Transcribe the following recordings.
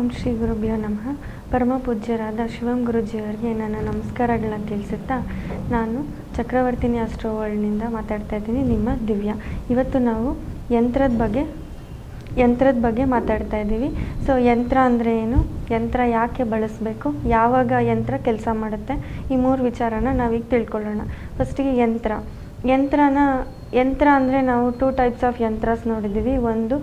ಓಂ ಶ್ರೀ ಗುರುಭ್ಯೋ ನಮಃ. ಪರಮ ಪೂಜ್ಯರಾದ ಶಿವಂ ಗುರುಜಿಯವರಿಗೆ ನನ್ನ ನಮಸ್ಕಾರಗಳನ್ನ ತಿಳಿಸುತ್ತಾ ನಾನು ಚಕ್ರವರ್ತಿನಿ ಅಸ್ಟ್ರೋ ವರ್ಲ್ಡ್ನಿಂದ ಮಾತಾಡ್ತಾ ಇದ್ದೀನಿ, ನಿಮ್ಮ ದಿವ್ಯ. ಇವತ್ತು ನಾವು ಯಂತ್ರದ ಬಗ್ಗೆ ಯಂತ್ರದ ಬಗ್ಗೆ ಮಾತಾಡ್ತಾ ಇದ್ದೀವಿ. ಸೊ ಯಂತ್ರ ಅಂದರೆ ಏನು? ಯಂತ್ರ ಯಾಕೆ ಬಳಸಬೇಕು? ಯಾವಾಗ ಯಂತ್ರ ಕೆಲಸ ಮಾಡುತ್ತೆ? ಈ ಮೂರು ವಿಚಾರನ ನಾವೀಗ ತಿಳ್ಕೊಳ್ಳೋಣ. ಫಸ್ಟಿಗೆ ಯಂತ್ರ. ಯಂತ್ರನ ಯಂತ್ರ ಅಂದರೆ ನಾವು ಟೂ ಟೈಪ್ಸ್ ಆಫ್ ಯಂತ್ರಸ್ ನೋಡಿದ್ದೀವಿ. ಒಂದು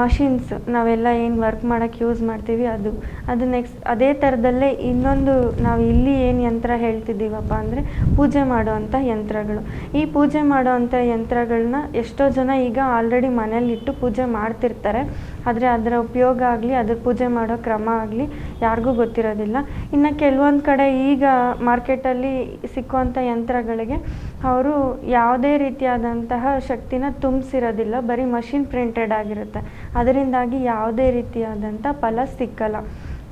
ಮಷಿನ್ಸ್ ನಾವೆಲ್ಲ ಏನು ವರ್ಕ್ ಮಾಡೋಕ್ಕೆ ಯೂಸ್ ಮಾಡ್ತೀವಿ ಅದು. ಅದು ನೆಕ್ಸ್ಟ್ ಅದೇ ಥರದಲ್ಲೇ ಇನ್ನೊಂದು ನಾವು ಇಲ್ಲಿ ಏನು ಯಂತ್ರ ಹೇಳ್ತಿದ್ದೀವಪ್ಪ ಅಂದರೆ ಪೂಜೆ ಮಾಡುವಂಥ ಯಂತ್ರಗಳು. ಈ ಪೂಜೆ ಮಾಡೋವಂಥ ಯಂತ್ರಗಳನ್ನ ಎಷ್ಟೋ ಜನ ಈಗ ಆಲ್ರೆಡಿ ಮನೇಲಿಟ್ಟು ಪೂಜೆ ಮಾಡ್ತಿರ್ತಾರೆ. ಆದರೆ ಅದರ ಉಪಯೋಗ ಆಗಲಿ ಅದ್ರ ಪೂಜೆ ಮಾಡೋ ಕ್ರಮ ಆಗಲಿ ಯಾರಿಗೂ ಗೊತ್ತಿರೋದಿಲ್ಲ. ಇನ್ನು ಕೆಲವೊಂದು ಕಡೆ ಈಗ ಮಾರ್ಕೆಟಲ್ಲಿ ಸಿಕ್ಕುವಂಥ ಯಂತ್ರಗಳಿಗೆ ಅವರು ಯಾವುದೇ ರೀತಿಯಾದಂತಹ ಶಕ್ತಿನ ತುಂಬಿಸಿರೋದಿಲ್ಲ. ಬರೀ ಮಷಿನ್ ಪ್ರಿಂಟೆಡ್ ಆಗಿರುತ್ತೆ. ಅದರಿಂದಾಗಿ ಯಾವುದೇ ರೀತಿಯಾದಂಥ ಫಲ ಸಿಕ್ಕಲ್ಲ.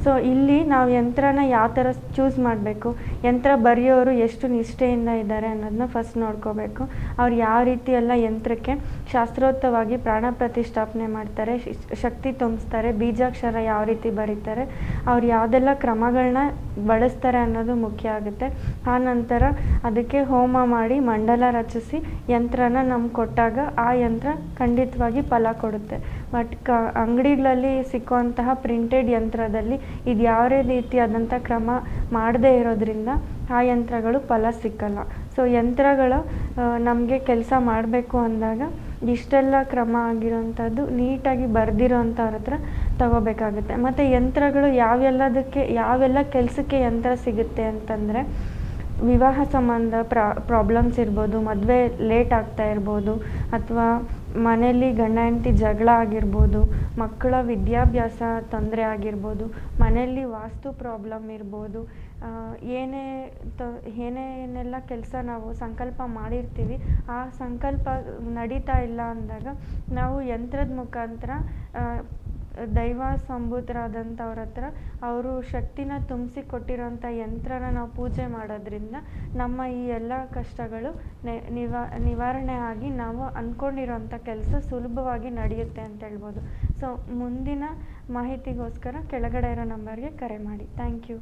ಸೊ ಇಲ್ಲಿ ನಾವು ಯಂತ್ರನ ಯಾವ ಥರ ಚೂಸ್ ಮಾಡಬೇಕು, ಯಂತ್ರ ಬರೆಯೋರು ಎಷ್ಟು ನಿಷ್ಠೆಯಿಂದ ಇದ್ದಾರೆ ಅನ್ನೋದನ್ನ ಫಸ್ಟ್ ನೋಡ್ಕೋಬೇಕು. ಅವ್ರು ಯಾವ ರೀತಿ ಎಲ್ಲ ಯಂತ್ರಕ್ಕೆ ಶಾಸ್ತ್ರೋತ್ತವಾಗಿ ಪ್ರಾಣ ಪ್ರತಿಷ್ಠಾಪನೆ ಮಾಡ್ತಾರೆ ಶಕ್ತಿ ತುಂಬಿಸ್ತಾರೆ, ಬೀಜಾಕ್ಷರ ಯಾವ ರೀತಿ ಬರೀತಾರೆ, ಅವ್ರು ಯಾವುದೆಲ್ಲ ಕ್ರಮಗಳನ್ನ ಬಳಸ್ತಾರೆ ಅನ್ನೋದು ಮುಖ್ಯ ಆಗುತ್ತೆ. ಆ ನಂತರ ಅದಕ್ಕೆ ಹೋಮ ಮಾಡಿ ಮಂಡಲ ರಚಿಸಿ ಯಂತ್ರನ ನಮ್ಗೆ ಕೊಟ್ಟಾಗ ಆ ಯಂತ್ರ ಖಂಡಿತವಾಗಿ ಫಲ ಕೊಡುತ್ತೆ. ಬಟ್ ಕ, ಅಂಗಡಿಗಳಲ್ಲಿ ಸಿಕ್ಕುವಂತಹ ಪ್ರಿಂಟೆಡ್ ಯಂತ್ರದಲ್ಲಿ ಇದು ಯಾವುದೇ ರೀತಿಯಾದಂಥ ಕ್ರಮ ಮಾಡದೇ ಇರೋದ್ರಿಂದ ಆ ಯಂತ್ರಗಳು ಫಲ ಸಿಕ್ಕಲ್ಲ. ಸೊ ಯಂತ್ರಗಳು ನಮಗೆ ಕೆಲಸ ಮಾಡಬೇಕು ಅಂದಾಗ ಇಷ್ಟೆಲ್ಲ ಕ್ರಮ ಆಗಿರೋಂಥದ್ದು ನೀಟಾಗಿ ಬರೆದಿರೋಂಥವ್ರ ಹತ್ರ ತಗೋಬೇಕಾಗುತ್ತೆ. ಮತ್ತು ಯಂತ್ರಗಳು ಯಾವೆಲ್ಲದಕ್ಕೆ, ಯಾವೆಲ್ಲ ಕೆಲಸಕ್ಕೆ ಯಂತ್ರ ಸಿಗುತ್ತೆ ಅಂತಂದರೆ ವಿವಾಹ ಸಂಬಂಧ ಪ್ರಾ ಪ್ರಾಬ್ಲಮ್ಸ್ ಇರ್ಬೋದು, ಮದುವೆ ಲೇಟ್ ಆಗ್ತಾ ಇರ್ಬೋದು, ಅಥವಾ ಮನೇಲಿ ಗಂಡ ಹೆಂಡತಿ ಜಗಳ ಆಗಿರ್ಬೋದು, ಮಕ್ಕಳ ವಿದ್ಯಾಭ್ಯಾಸ ತೊಂದರೆ ಆಗಿರ್ಬೋದು, ಮನೆಯಲ್ಲಿ ವಾಸ್ತು ಪ್ರಾಬ್ಲಮ್ ಇರ್ಬೋದು ಏನೇ ತ ಏನೇನೆಲ್ಲ ಕೆಲಸ ನಾವು ಸಂಕಲ್ಪ ಮಾಡಿರ್ತೀವಿ, ಆ ಸಂಕಲ್ಪ ನಡೀತಾ ಇಲ್ಲ ಅಂದಾಗ ನಾವು ಯಂತ್ರದ ಮುಖಾಂತರ ದೈವ ಸಂಭೂತರಾದಂಥವ್ರ ಹತ್ರ ಅವರು ಶಕ್ತಿನ ತುಂಬಿಸಿ ಕೊಟ್ಟಿರೋಂಥ ಯಂತ್ರನ ನಾವು ಪೂಜೆ ಮಾಡೋದ್ರಿಂದ ನಮ್ಮ ಈ ಎಲ್ಲ ಕಷ್ಟಗಳು ನಿವಾ ನಿವಾರಣೆ ಆಗಿ ನಾವು ಅಂದ್ಕೊಂಡಿರೋಂಥ ಕೆಲಸ ಸುಲಭವಾಗಿ ನಡೆಯುತ್ತೆ ಅಂತ ಹೇಳ್ಬೋದು. ಸೊ ಮುಂದಿನ ಮಾಹಿತಿಗೋಸ್ಕರ ಕೆಳಗಡೆ ಇರೋ ನಂಬರ್ಗೆ ಕರೆ ಮಾಡಿ. Thank you